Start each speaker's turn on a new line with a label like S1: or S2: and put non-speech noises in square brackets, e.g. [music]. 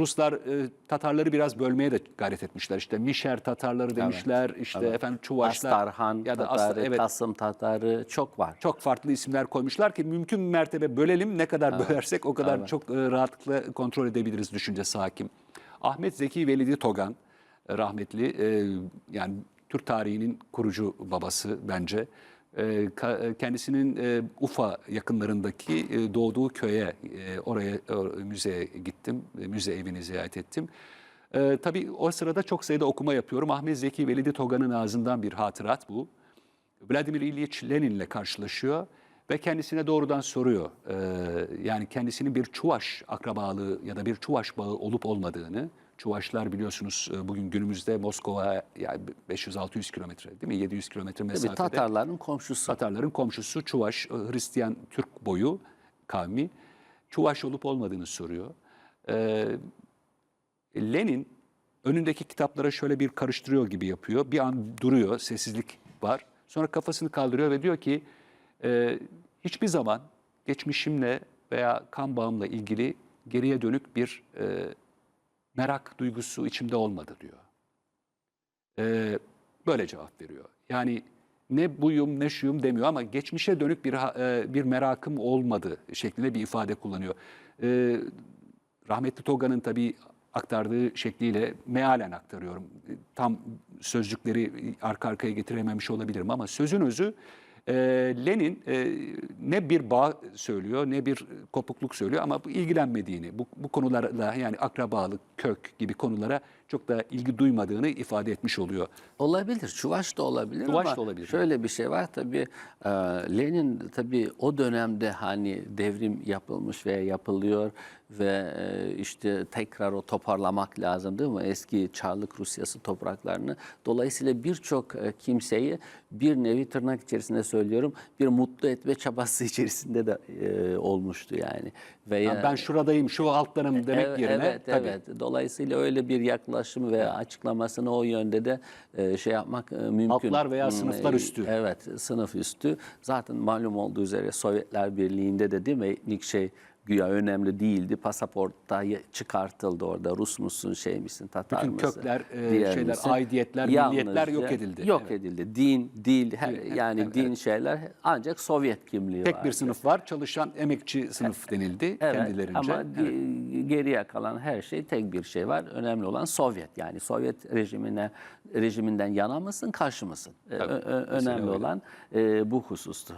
S1: Ruslar e, Tatarları biraz bölmeye de gayret etmişler. İşte Mişer Tatarları demişler, işte efendim Çuvaşlar
S2: Astarhan
S1: ya da
S2: Tatarı,
S1: Astar- evet
S2: Kasım Tatarı çok var.
S1: çok farklı isimler koymuşlar ki mümkün mertebe bölelim. Ne kadar bölersek o kadar çok e, rahatlıkla kontrol edebiliriz düşüncesi hakim. Ahmet Zeki Velidi Togan e, rahmetli e, yani Türk tarihinin kurucu babası bence. E, ka- e, kendisinin e, Ufa yakınlarındaki e, doğduğu köye oraya müzeye gittim. Müze evini ziyaret ettim. E, tabii o sırada çok sayıda okuma yapıyorum. Ahmet Zeki Velidi Togan'ın ağzından bir hatırat bu. Vladimir İlyich Lenin'le karşılaşıyor ve kendisine doğrudan soruyor. Ee, yani kendisinin bir Çuvaş akrabalığı ya da bir Çuvaş bağı olup olmadığını. Çuvaşlar biliyorsunuz e, bugün günümüzde Moskova yani 500-600 kilometre değil mi? 700 kilometre
S2: Tabii
S1: mesafede.
S2: Tatarların komşusu.
S1: Tatarların komşusu Çuvaş, e, Hristiyan Türk boyu kavmi. Çuvaş olup olmadığını soruyor. Ee, Lenin önündeki kitaplara şöyle bir karıştırıyor gibi yapıyor. Bir an duruyor, sessizlik var. Sonra kafasını kaldırıyor ve diyor ki e, hiçbir zaman geçmişimle veya kan bağımla ilgili geriye dönük bir e, merak duygusu içimde olmadı diyor. E, böyle cevap veriyor. Yani ne buyum ne şuyum demiyor ama geçmişe dönük bir e, bir merakım olmadı şeklinde bir ifade kullanıyor. E, rahmetli Toga'nın tabii aktardığı şekliyle mealen aktarıyorum. Tam sözcükleri arka arkaya getirememiş olabilirim ama sözün özü e, Lenin e, ne bir bağ söylüyor ne bir kopukluk söylüyor ama bu ilgilenmediğini, bu, bu konularla yani akrabalık, kök gibi konulara çok da ilgi duymadığını ifade etmiş oluyor.
S2: Olabilir. Çuvaş da olabilir
S1: Çuvaş
S2: ama
S1: da olabilir.
S2: şöyle bir şey var tabii e, Lenin tabii o dönemde hani devrim yapılmış veya yapılıyor ve e, işte tekrar o toparlamak lazım değil mi? Eski Çarlık Rusyası topraklarını. Dolayısıyla birçok e, kimseyi bir nevi tırnak içerisinde söylüyorum bir mutlu etme çabası [laughs] içerisinde de e, olmuştu yani. Veya
S1: Yani ben şuradayım, şu altlarım demek
S2: Evet,
S1: yerine
S2: evet,
S1: tabii.
S2: evet. Dolayısıyla öyle bir yaklaşım veya açıklamasını o yönde de e, şey yapmak e, mümkün.
S1: Altlar veya
S2: Hmm,
S1: sınıflar
S2: e,
S1: üstü.
S2: Evet, sınıf üstü. Zaten malum olduğu üzere Sovyetler Birliği'nde de değil mi etnik şey güya önemli değildi. Pasaportta çıkartıldı orada. Rus musun, şey misin, Tatar
S1: Bütün
S2: mısın?
S1: kökler, e, şeyler,
S2: misin?
S1: aidiyetler, milliyetler yok
S2: Yalnızca
S1: edildi.
S2: Yok
S1: Evet.
S2: edildi. Din, dil, her-
S1: Evet,
S2: yani
S1: evet,
S2: din şeyler ancak Sovyet kimliği
S1: Tek bir
S2: vardı.
S1: sınıf var, çalışan emekçi sınıf denildi
S2: Evet,
S1: kendilerince.
S2: ama ge- geriye kalan her şey tek bir şey var. Önemli olan Sovyet. Yani Sovyet rejimine rejiminden yana mısın, karşı mısın? Ö-
S1: mesele
S2: önemli olan e, bu husustu.